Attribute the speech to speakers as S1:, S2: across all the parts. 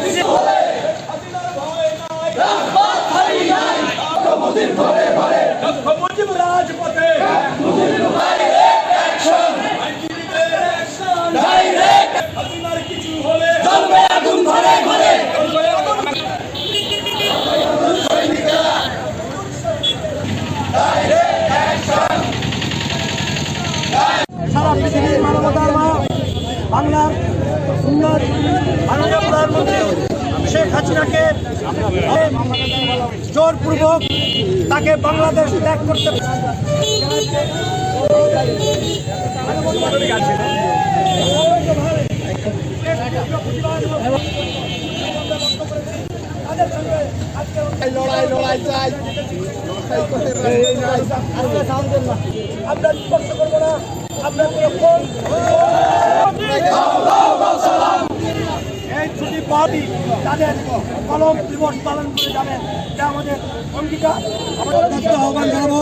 S1: মুজিব রাজপথে
S2: বাংলার সুন্দর মাননীয় প্রধানমন্ত্রী শেখ হাসিনাকে জোরপূর্বক তাকে বাংলাদেশ ত্যাগ করতে
S3: লড়াই লড়াই চাই
S2: আমরা স্পর্শ করব না। আমরা এই তাদের কলম দিবস পালন করে যাবেন। এটা আমাদের অঙ্গীকার। আমাদের আহ্বান জানাব,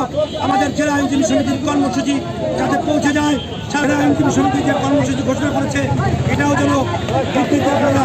S2: আমাদের জেলা আইনজীবী সমিতির কর্মসূচি যাতে পৌঁছে যায়। সারা আইনজীবী সমিতি যে কর্মসূচি ঘোষণা করেছে, এটাও যেন আপনারা